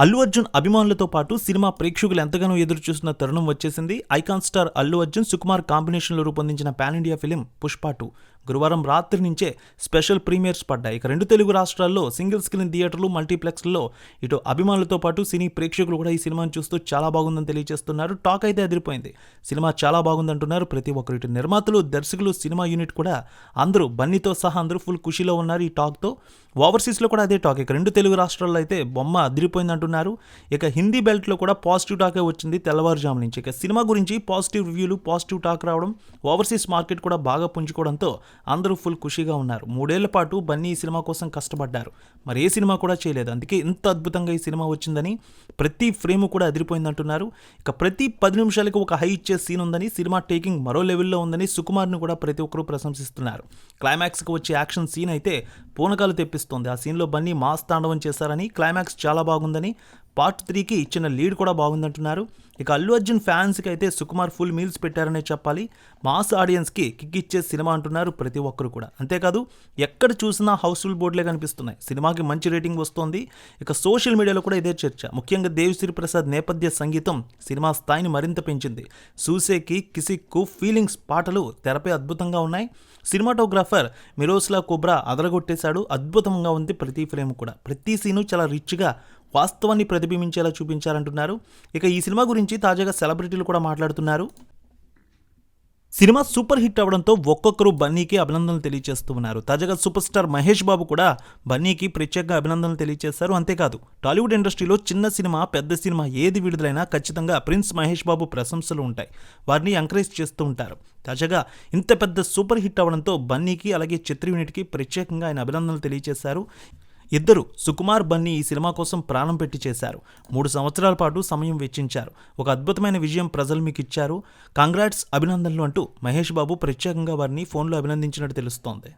అల్లు అర్జున్ అభిమానులతో పాటు సినిమా ప్రేక్షకులు ఎంతగానో ఎదురు చూస్తున్న తరుణం వచ్చేసింది. ఐకాన్ స్టార్ అల్లు అర్జున్ సుకుమార్ కాంబినేషన్లో రూపొందించిన pan India film Pushpa two. గురువారం రాత్రి నుంచే స్పెషల్ ప్రీమియర్స్ పడ్డాయి. ఇక రెండు తెలుగు రాష్ట్రాల్లో సింగిల్ స్క్రీన్ థియేటర్లు మల్టీప్లెక్స్లలో ఇటు అభిమానులతో పాటు సినీ ప్రేక్షకులు కూడా ఈ సినిమాను చూస్తూ చాలా బాగుందని తెలియజేస్తున్నారు. టాక్ అయితే అదిరిపోయింది. సినిమా చాలా బాగుందంటున్నారు. ప్రతి ఒక్కరు ఇటు నిర్మాతలు దర్శకులు సినిమా యూనిట్ కూడా అందరూ బన్నీతో సహా అందరూ ఫుల్ ఖుషీలో ఉన్నారు ఈ టాక్తో. ఓవర్సీస్లో కూడా అదే టాక్. ఇక రెండు తెలుగు రాష్ట్రాల్లో అయితే బొమ్మ అదిరిపోయింది అంటున్నారు ఇక హిందీ బెల్ట్లో కూడా పాజిటివ్ టాకే వచ్చింది తెల్లవారుజాము నుంచి. ఇక సినిమా గురించి పాజిటివ్ రివ్యూలు పాజిటివ్ టాక్ రావడం ఓవర్సీస్ మార్కెట్ కూడా బాగా పుంజుకోవడంతో అందరూ ఫుల్ ఖుషీగా ఉన్నారు. మూడేళ్ళ పాటు బన్నీ ఈ సినిమా కోసం కష్టపడ్డారు. మరి ఏ సినిమా కూడా చేయలేదు. అందుకే ఇంత అద్భుతంగా ఈ సినిమా వచ్చిందని ప్రతి ఫ్రేమ్ కూడా అదిరిపోయింది అంటున్నారు ఇక ప్రతి పది నిమిషాలకు ఒక హై ఇచ్చే సీన్ ఉందని సినిమా టేకింగ్ మరో లెవెల్లో ఉందని సుకుమార్ని కూడా ప్రతి ఒక్కరూ ప్రశంసిస్తున్నారు. క్లైమాక్స్కి వచ్చే యాక్షన్ సీన్ అయితే పూనకాలు తెప్పిస్తోంది. ఆ సీన్లో బన్నీ మాస్ తాండవం చేశారని క్లైమాక్స్ చాలా బాగుందని పార్ట్ త్రీకి ఇచ్చిన లీడ్ కూడా బాగుందంటున్నారు. ఇక అల్లు అర్జున్ ఫ్యాన్స్కి అయితే సుకుమార్ ఫుల్ మీల్స్ పెట్టారనే చెప్పాలి. మాస్ ఆడియన్స్కి కిక్ ఇచ్చే సినిమా అంటున్నారు ప్రతి ఒక్కరు కూడా. అంతేకాదు ఎక్కడ చూసినా హౌస్ఫుల్ బోర్డులే కనిపిస్తున్నాయి. సినిమాకి మంచి రేటింగ్ వస్తోంది. ఇక సోషల్ మీడియాలో కూడా ఇదే చర్చ. ముఖ్యంగా దేవిశ్రీ ప్రసాద్ నేపథ్య సంగీతం సినిమా స్థాయిని మరింత పెంచింది. సూసేకి కిసిక్కు ఫీలింగ్స్ పాటలు తెరపై అద్భుతంగా ఉన్నాయి. సినిమాటోగ్రాఫర్ మిరోస్లా కోబ్రా అదరగొట్టేశాడు. అద్భుతంగా ఉంది ప్రతి ఫ్రేమ్ కూడా. ప్రతి సీను చాలా రిచ్గా వాస్తవాన్ని ప్రతిబింబించేలా చూపించాలంటున్నారు. ఇక ఈ సినిమా గురించి తాజాగా సెలబ్రిటీలు కూడా మాట్లాడుతున్నారు. సినిమా సూపర్ హిట్ అవడంతో ఒక్కొక్కరు బన్నీకి అభినందనలు తెలియజేస్తూ ఉన్నారు. తాజాగా సూపర్ స్టార్ మహేష్ బాబు కూడా బన్నీకి ప్రత్యేకంగా అభినందనలు తెలియజేశారు అంతేకాదు టాలీవుడ్ ఇండస్ట్రీలో చిన్న సినిమా పెద్ద సినిమా ఏది విడుదలైనా ఖచ్చితంగా ప్రిన్స్ మహేష్ బాబు ప్రశంసలు ఉంటాయి. వారిని ఎంకరేజ్ చేస్తూ ఉంటారు. తాజాగా ఇంత పెద్ద సూపర్ హిట్ అవడంతో బన్నీకి అలాగే చిత్ర యూనిట్కి ప్రత్యేకంగా ఆయన అభినందనలు తెలియజేశారు ఇద్దరు సుకుమార్ బన్నీ ఈ సినిమా కోసం ప్రాణం పెట్టి చేశారు. మూడు సంవత్సరాల పాటు సమయం వెచ్చించారు. ఒక అద్భుతమైన విజయం ప్రజలు మీకు ఇచ్చారు. కంగ్రాట్స్ అభినందనలు అంటూ మహేష్ బాబు ప్రత్యేకంగా వారిని ఫోన్లో అభినందించినట్టు తెలుస్తోంది.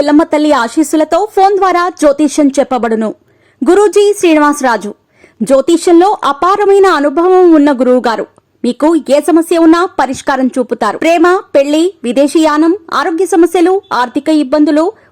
పిల్లమ్మ తల్లి ఆశీస్సులతో ఫోన్ ద్వారా జ్యోతిష్యం చెప్పబడును. గురూజీ శ్రీనివాసరాజు జ్యోతిష్యంలో అపారమైన అనుభవం ఉన్న గురువు గారు మీకు ఏ సమస్య ఉన్నా పరిష్కారం చూపుతారు. ప్రేమ పెళ్ళి విదేశీయానం ఆరోగ్య సమస్యలు ఆర్థిక ఇబ్బందులు